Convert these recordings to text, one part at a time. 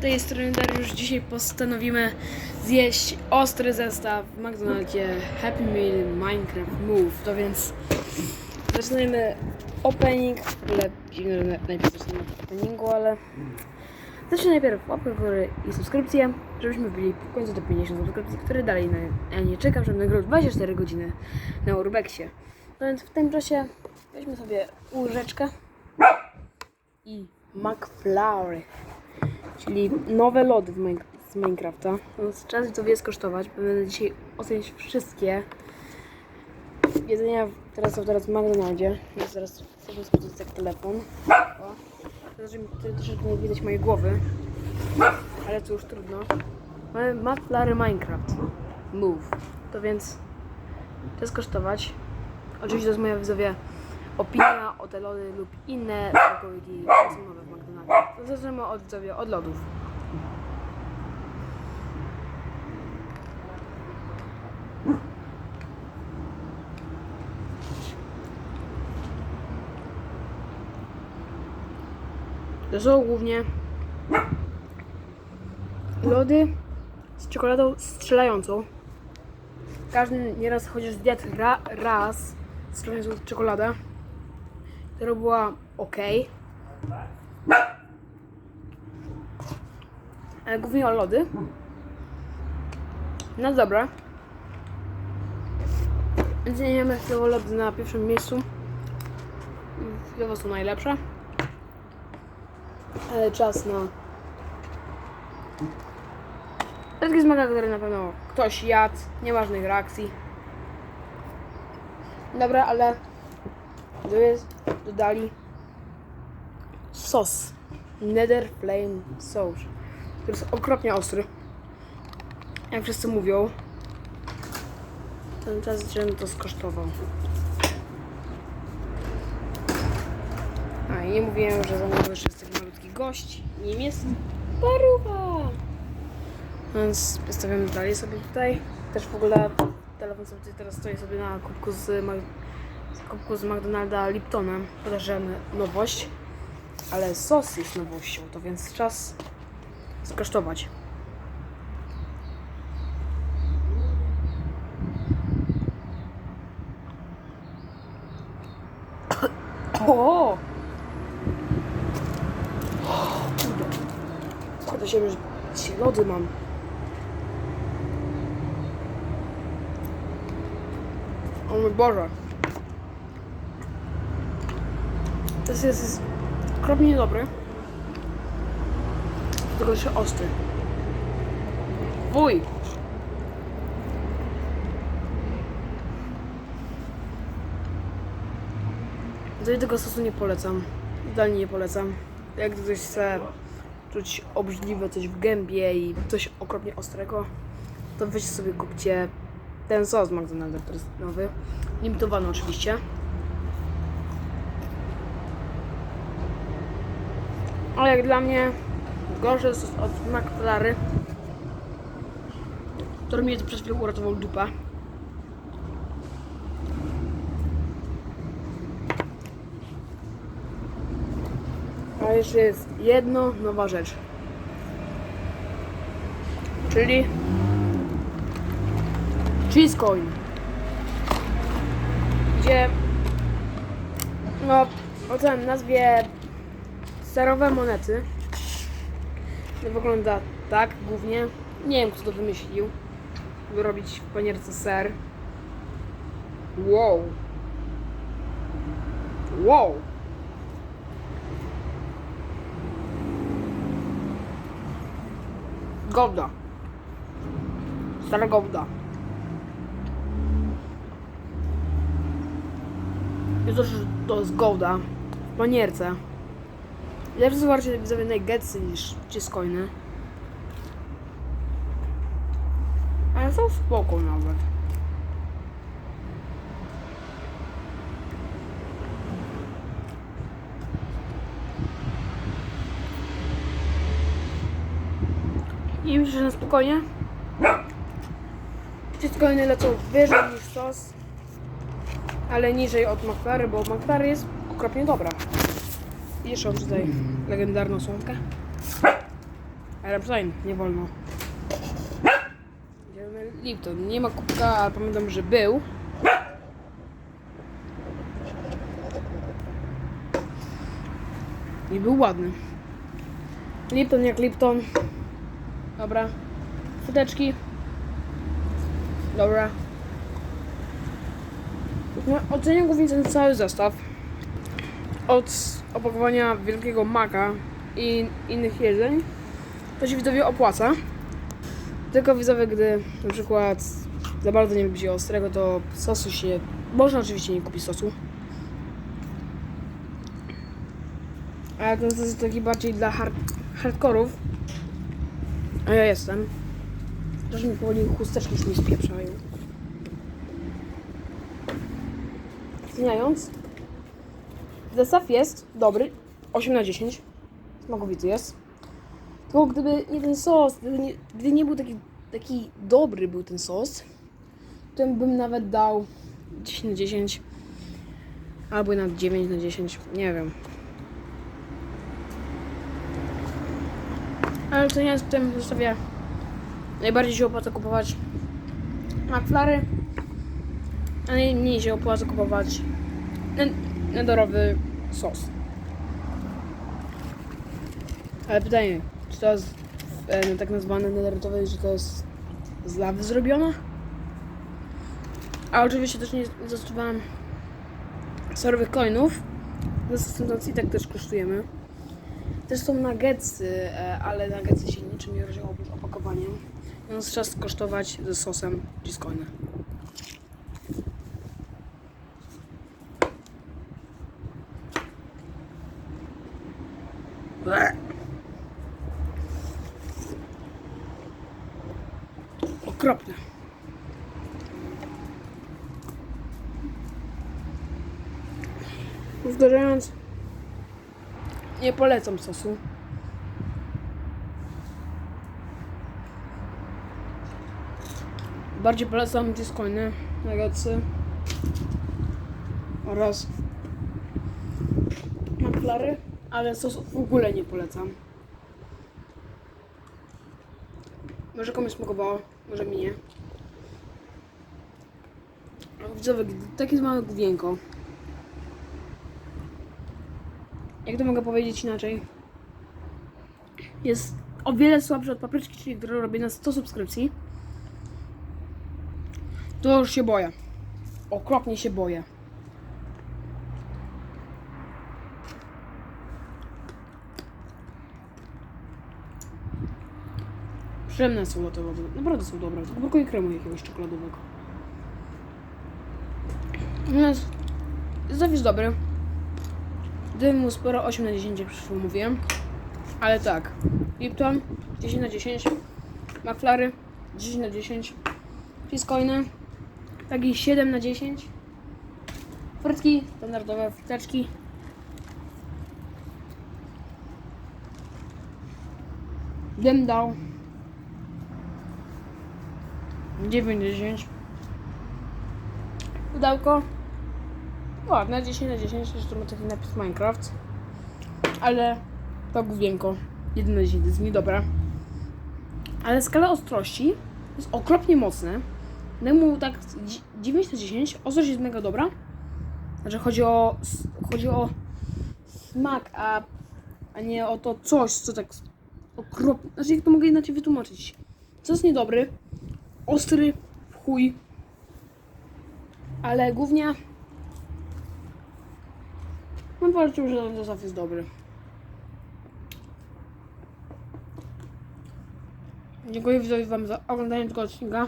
tej strony Dariusz. Dzisiaj postanowimy zjeść ostry zestaw w McDonaldzie Happy Meal Minecraft Move. To więc zaczynajmy opening. W ogóle dziwne, najpierw zaczniemy od openingu, ale zacznę najpierw łapkę w górę i subskrypcję, żebyśmy byli w końcu do 50 subskrypcji, które dalej na, ja nie czekam, żeby nagrał 24 godziny na Urbexie. No więc w tym czasie weźmy sobie łyżeczkę i McFlurry, czyli nowe lody z Minecrafta. Więc czas to je skosztować. Będę dzisiaj ocenić wszystkie jedzenia teraz są teraz w McDonaldzie. Więc zaraz sobie sprawdzę tak telefon. O. Teraz, żeby tutaj troszeczkę nie widać mojej głowy. Ale to już trudno. Mamy McFlurry Minecraft. Move. To więc czas kosztować. Oczywiście to jest moja widzowie opinia o te lody lub inne smakołyki, nowe w McDonaldzie. To zaczniemy od, widzowie, od lodów. To są głównie lody z czekoladą strzelającą. Każdy nieraz chociaż zjadł ra, raz strzelającą czekoladę, która była ok. Ale głównie o lody. No dobra. Nie wiemy, chwilowo lody na pierwszym miejscu. Chwilowo są najlepsze. Ale czas na takie smaga, które na pewno ktoś jadł, nieważnych reakcji. Dobra, ale to jest, dodali sos Nether Flame Sauce, który jest okropnie ostry. Jak wszyscy mówią. Ten czas, żebym to skosztował. A i nie mówiłem, że za mną jeszcze jest taki malutki gość. Nim jest paruwa. Więc postawiamy dalej sobie tutaj. Też w ogóle telefon sobie teraz stoi sobie na kubku z, z kubku z McDonalda Liptonem. Podejrzewamy nowość, ale sos jest nowością, to więc czas skosztować. O! Się, dzisiaj lody mam. O mój Boże. To jest, okropnie niedobry. Tylko jeszcze ostry. Wuj! Do tego sosu nie polecam. Totalnie nie polecam. Jak ktoś chce czuć obrzydliwe coś w gębie i coś okropnie ostrego, to weźcie sobie kupcie ten sos McDonalda, który jest nowy. Limitowany oczywiście. Ale jak dla mnie gorszy jest od McFlurry, który mi przez chwilę uratował dupę. A jeszcze jest jedno nowa rzecz. Czyli Cheese Coin. Gdzie no o całym nazwie serowe monety. To wygląda tak głównie. Nie wiem kto to wymyślił. By robić w panierce ser. Wow. Wow. Golda. Stara golda. To, że to jest golda w panierce. Lepsze są bardziej widzowie nuggetsy niż cheesecoiny. Ale są spoko nawet. I myślę, że na spokojnie. Cheesecoiny lecą wyżej niż sos ale niżej od McFlurry, bo McFlurry jest okropnie dobra. Jeszcze tutaj legendarną słomkę. Rammstein, nie wolno. Idziemy Lipton. Nie ma kubka, ale pamiętam, że był. I był ładny. Lipton jak Lipton. Dobra. Futeczki. Dobra. No, oceniam głównie ten cały zestaw. Od opakowania wielkiego maka i innych jedzeń. To się widzowie opłaca. Tylko widzowie, gdy na przykład za bardzo nie lubicie ostrego, to sosu się... Można oczywiście nie kupić sosu. Ale ten sos jest taki bardziej dla hard, hardkorów. A ja jestem. Też mi powoli chusteczki już mi spieprzają. Oceniając, zestaw jest dobry. 8 na 10. Smakowity jest. Tylko gdyby nie ten sos, gdyby nie, gdyby nie był taki, taki dobry był ten sos, to bym nawet dał 10 na 10. Albo na 9 na 10. Nie wiem. Ale oceniając w tym zestawie najbardziej się opłaca kupować McFlary, a najmniej się opłaca kupować nedorowy sos. Ale pytanie, czy to jest e, tak nazwane nederowe, że to jest z lawy zrobione? A oczywiście też nie zastosowałam serowych coinów. Zastosowując i tak też kosztujemy. Też są nuggetsy, e, ale nuggetsy się niczym nie różnią oprócz opakowania. Więc czas kosztować ze sosem Giscoina. Bleh. Okropne. Powtarzając, nie polecam sosu. Bardziej polecam Discoiny, nuggetsy oraz McFlary, ale sosu w ogóle nie polecam. Może komuś smakowało, może mi nie. A Widzowie, takie małe główienko. Jak to mogę powiedzieć inaczej? Jest o wiele słabsze od papryczki, czyli robię na 100 subskrypcji. To już się boję. Okropnie się boję. Przyjemne są do tego. Naprawdę są dobre. Tylko brakuje kremu jakiegoś czekoladowego. Natomiast dobry. Dym mu sporo 8 na 10, jak mówiłem. Ale tak. Lipton 10 na 10. McFlary 10 na 10. Fiscoiny taki 7 na 10. Frytki, standardowe fryteczki. Dym dał 9 na 10. Pudełko ładne, 10 na 10, zresztą ma taki napis Minecraft. Ale to główienko 1 na 10 jest niedobra. Ale skala ostrości jest okropnie mocne. Daj mu tak dzi- 9 na 10. Ostrość jest mega dobra. Znaczy chodzi o, chodzi o smak, a, a nie o to coś, co tak okropnie. Znaczy jak to mogę inaczej wytłumaczyć. Co jest niedobry, ostry w chuj, ale głównie mam poczucie, że ten zestaw jest dobry. Dziękuję widzowie wam za oglądanie tego odcinka.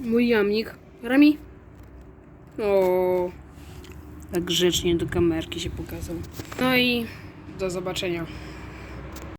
Mój jamnik. Rami? O, tak grzecznie do kamerki się pokazał. No i do zobaczenia.